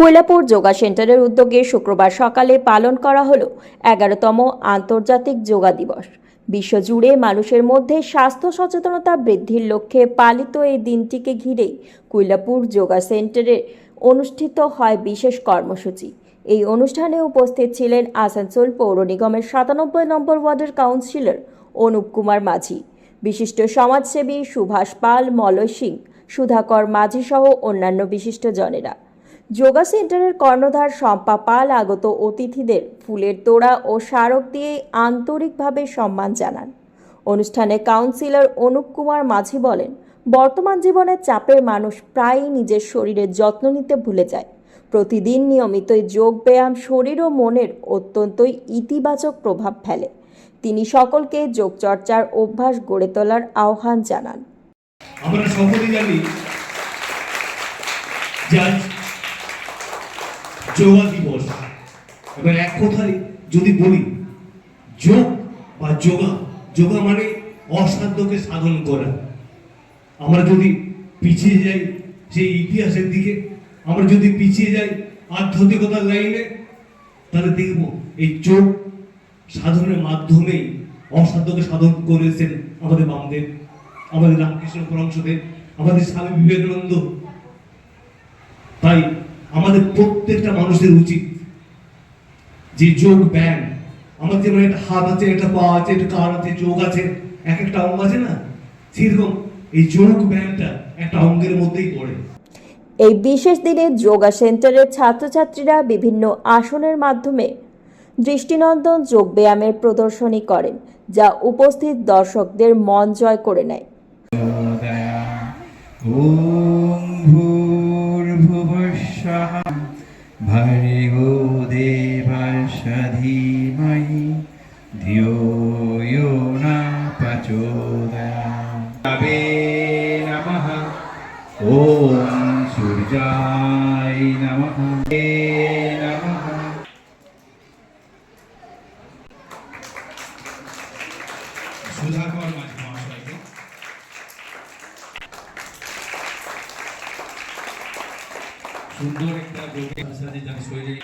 কৈলাপুর যোগা সেন্টারের উদ্যোগে শুক্রবার সকালে পালন করা হলো এগারোতম আন্তর্জাতিক যোগা দিবস। বিশ্বজুড়ে মানুষের মধ্যে স্বাস্থ্য সচেতনতা বৃদ্ধির লক্ষ্যে পালিত এই দিনটিকে ঘিরেই কৈলাপুর যোগা সেন্টারে অনুষ্ঠিত হয় বিশেষ কর্মসূচি। এই অনুষ্ঠানে উপস্থিত ছিলেন আসানসোল পৌর নিগমের সাতানব্বই নম্বর ওয়ার্ডের কাউন্সিলর অনুপ কুমার মাঝি। বিশিষ্ট সমাজসেবী সুভাষ পাল, মলয় সিং, সুধাকর মাঝি সহ অন্যান্য বিশিষ্ট জনেরা। যোগা সেন্টারের কর্ণধার শম্পা পাল আগত অতিথিদের ফুলের তোড়া ও স্মারক দিয়ে আন্তরিকভাবে সম্মান জানান। অনুষ্ঠানে কাউন্সিলর অনুপ কুমার মাঝি বলেন, বর্তমান জীবনের চাপের মানুষ প্রায়ই নিজের শরীরের যত্ন নিতে ভুলে যায়। প্রতিদিন নিয়মিত যোগ ব্যায়াম শরীর ও মনের অত্যন্তই ইতিবাচক প্রভাব ফেলে। তিনি সকলকে যোগচর্চার অভ্যাস গড়ে তোলার আহ্বান জানান। আমরা সকলেই জানি যোগা দিবস এবার এক কথায় যদি বলি, যোগ বা যোগা যোগা মানে অসাধ্যকে সাধন করা। আমরা যদি পিছিয়ে যাই সেই ইতিহাসের দিকে, আমরা যদি পিছিয়ে যাই আধ্যাত্মিকতার লাইনে, তাহলে দেখব এই যোগ সাধনের মাধ্যমেই অসাধ্যকে সাধন করেছেন আমাদের বামদেব, আমাদের রামকৃষ্ণ পরমশদেব আমাদের স্বামী বিবেকানন্দ। তাই আমাদের প্রত্যেকটা মানুষের উচিত যে যোগ ব্যায়াম। আমাদের যেমন একটা হাত আছে একটা পা আছে একটা কার আছে চোখ আছে এক একটা অঙ্গ আছে না? সেরকম এই যোগ ব্যায়ামটা একটা অঙ্গের মধ্যেই পড়ে। এই বিশেষ দিনে যোগা সেন্টারের ছাত্রছাত্রীরা বিভিন্ন আসনের মাধ্যমে দৃষ্টিনন্দন যোগব্যায়ামের প্রদর্শনী করেন যা উপস্থিত দর্শকদের মন জয় করে নেয়। भुवः भर्गो देवस्य धीमहि धियो यो न प्रचोदयावे नमः ॐ सूर्याय नमः नमः सुधाकर् সুন্দর একটা যার শরীরে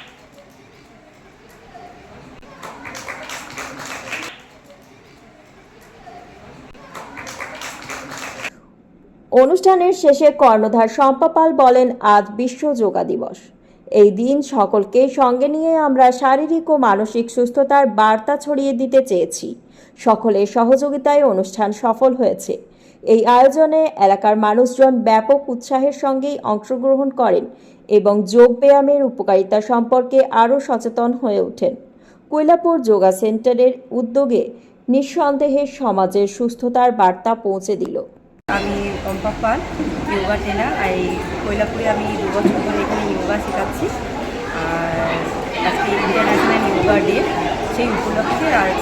অনুষ্ঠানের শেষে কর্ণধার শম্পা পাল বলেন, আজ বিশ্ব যোগা দিবস। এই দিন সকলকে সঙ্গে নিয়ে আমরা শারীরিক ও মানসিক সুস্থতার বার্তা ছড়িয়ে দিতে চেয়েছি। সকলের সহযোগিতায় অনুষ্ঠান সফল হয়েছে। এই আয়োজনে এলাকার মানুষজন ব্যাপক উৎসাহের সঙ্গেই অংশগ্রহণ করেন এবং যোগ ব্যায়ামের উপকারিতা সম্পর্কে আরও সচেতন হয়ে ওঠেন। কৈলাপুর যোগা সেন্টারের উদ্যোগে নিঃসন্দেহে সমাজের সুস্থতার বার্তা পৌঁছে দিল। আমি পম্পা পাল যোগা ট্রেনার আর এই কৈলাপুরে আমি দু বছর ধরে এখানে যোগা শেখাচ্ছি। আর আজকে ইন্টারন্যাশনাল যোগা ডে সেই উপলক্ষে আজ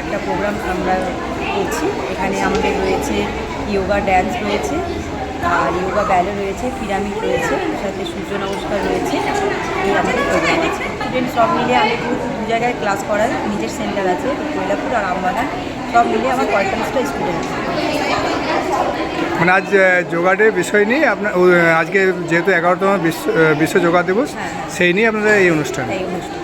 একটা প্রোগ্রাম আমরা করছি। এখানে আমাদের রয়েছে যোগা ড্যান্স রয়েছে আর যোগা ব্যালে রয়েছে পিরামিড রয়েছে সাথে সূর্য নমস্কার রয়েছে এই আমাদের প্রোগ্রাম আছে। স্টুডেন্ট সব মিলিয়ে আমি কিন্তু দু জায়গায় ক্লাস করার নিজের সেন্টার আছে কৈলাপুর আর আমবাগান সব মিলিয়ে আমার পঁয়তাল্লিশটা স্টুডেন্ট মানে আজ যোগা ডে বিষয় নিয়ে আপনার আজকে যেহেতু এগারোতম বিশ্ব বিশ্ব যোগা দিবস হ্যাঁ, হ্যাঁ। সেই নিয়ে আপনাদের এই অনুষ্ঠান। এই অনুষ্ঠান।